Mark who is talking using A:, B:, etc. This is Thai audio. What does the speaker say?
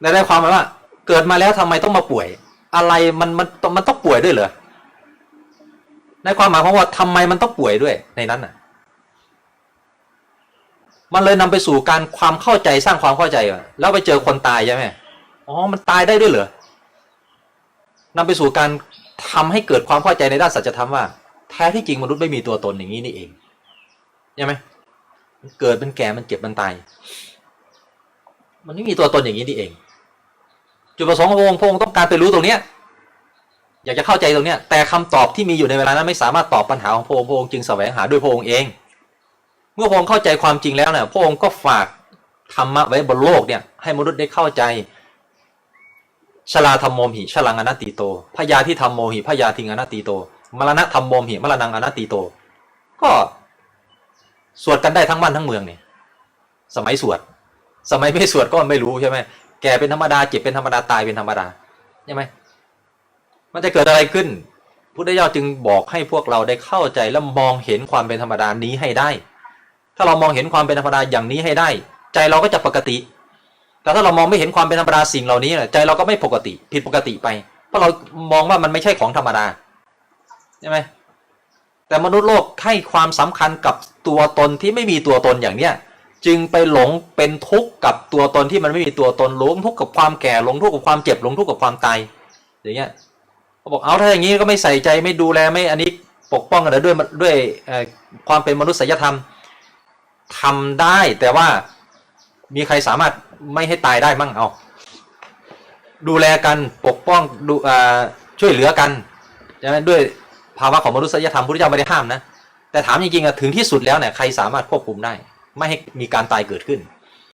A: ได้ได้ความหมายว่า เกิดมาแล้วทำไมต้องมาป่วย อะไรมันมันมันต้องป่วยด้วยเหรอในความหมายของว่าทำไมมันต้องป่วยด้วยในนั้นน่ะ มันเลยนำไปสู่การความเข้าใจสร้างความเข้าใจอะแล้วไปเจอคนตายใช่ไหมอ๋อมันตายได้ด้วยเหรอนำไปสู่การทำให้เกิดความเข้าใจในด้านสัจธรรมว่า แท้ที่จริงมนุษย์ไม่มีตัวตนอย่างนี้นี่เองใช่ไหมมันเกิดมันแก่มันเจ็บมันตาย มันไม่มีตัวตนอย่างนี้นี่เอง จุดประสงค์ของพระองค์พระองค์ต้องการไปรู้ตรงเนี้ยอยากจะเข้าใจตรงเนี้ยแต่คำตอบที่มีอยู่ในเวลานั้นไม่สามารถตอบปัญหาของพระองค์พระองค์จึงแสวงหาด้วยพระองค์เอง เมื่อพระองค์เข้าใจความจริงแล้วเนี่ยพระองค์ก็ฝากธรรมะไว้บนโลกเนี่ยให้มนุษย์ได้เข้าใจชลาธรรมโมหิชลังอนัตติโตพยาที่ธรรมโมหิพยาทิงอนัตติโตมรณะธรรมโมหิมรณังอนัตติโต ก็สวดกันได้ทั้งบ้านทั้งเมืองเนี่ยสมัยสวด สมัยไม่สวดก็ไม่รู้ใช่ไหม แก่เป็นธรรมดาเจ็บเป็นธรรมดาตายเป็นธรรมดาใช่ไหมมันจะเกิดอะไรขึ้นพุทธเจ้าจึงบอกให้พวกเราได้เข้าใจและมองเห็นความเป็นธรรมดานี้ให้ได้ ถ้าเรามองเห็นความเป็นธรรมดาอย่างนี้ให้ได้ ใจเราก็จะปกติ แต่ถ้าเรามองไม่เห็นความเป็นธรรมดาสิ่งเหล่านี้ใจเราก็ไม่ปกติ ผิดปกติไป เพราะเรามองว่ามันไม่ใช่ของธรรมดาใช่ไหมแต่มนุษย์โลกให้ความสำคัญกับตัวตนที่ไม่มีตัวตนอย่างเนี้ย จึงไปหลงเป็นทุกข์กับตัวตนที่มันไม่มีตัวตนหลงทุกข์กับความแก่หลงทุกข์กับความเจ็บหลงทุกข์กับความตายอย่างเงี้ยเขาบอกเอาถ้าอย่างนี้ก็ไม่ใส่ใจไม่ดูแลไม่อันนี้ปกป้องกันด้วยด้วยความเป็นมนุษยธรรมทำได้แต่ว่ามีใครสามารถไม่ให้ตายได้มั่งเอาดูแลกันปกป้องดูช่วยเหลือกันใช่ไหมด้วยภาวะของมนุษยธรรมพุทธเจ้าไม่ได้ห้ามนะแต่ถามจริงๆอะถึงที่สุดแล้วเนี่ยใครสามารถควบคุมได้ ไม่ให้มีการตายเกิดขึ้น